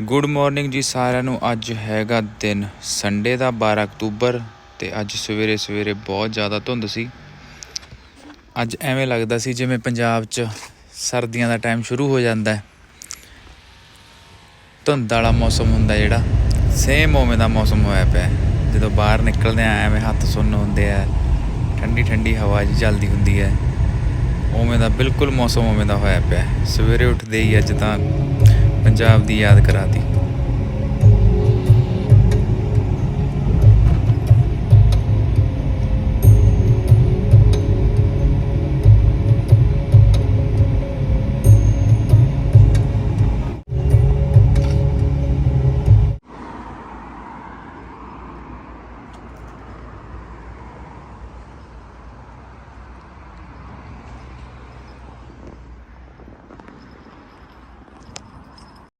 Good morning ਜੀ ਸਾਰਿਆਂ ਨੂੰ। ਅੱਜ ਹੈਗਾ ਦਿਨ ਸੰਡੇ ਦਾ 12 ਅਕਤੂਬਰ ਤੇ ਅੱਜ ਸਵੇਰੇ ਸਵੇਰੇ ਬਹੁਤ ਜ਼ਿਆਦਾ ਧੁੰਦ ਸੀ। ਅੱਜ ਐਵੇਂ ਲੱਗਦਾ ਸੀ ਜਿਵੇਂ ਪੰਜਾਬ 'ਚ ਸਰਦੀਆਂ ਦਾ ਟਾਈਮ ਸ਼ੁਰੂ ਹੋ ਜਾਂਦਾ ਹੈ। ਧੁੰਦ ਵਾਲਾ ਮੌਸਮ ਹੁੰਦਾ ਜਿਹੜਾ ਸੇਮ ਉਵੇਂ ਦਾ ਮੌਸਮ ਹੋਇਆ ਪਿਆ ਜਦੋਂ ਬਾਹਰ ਨਿਕਲਦੇ ਆ ਐਵੇਂ ਹੱਥ ਸੁੰਨ ਹੁੰਦੇ ਆ, ਠੰਡੀ ਠੰਡੀ ਹਵਾ ਜੀ ਚੱਲਦੀ ਹੁੰਦੀ ਹੈ। ਉਵੇਂ ਦਾ ਬਿਲਕੁਲ ਮੌਸਮ ਉਵੇਂ ਦਾ ਹੋਇਆ ਪਿਆ ਸਵੇਰੇ ਉੱਠਦੇ ਹੀ ਅੱਜ ਤਾਂ ਪੰਜਾਬ ਦੀ ਯਾਦ ਕਰਾਤੀ।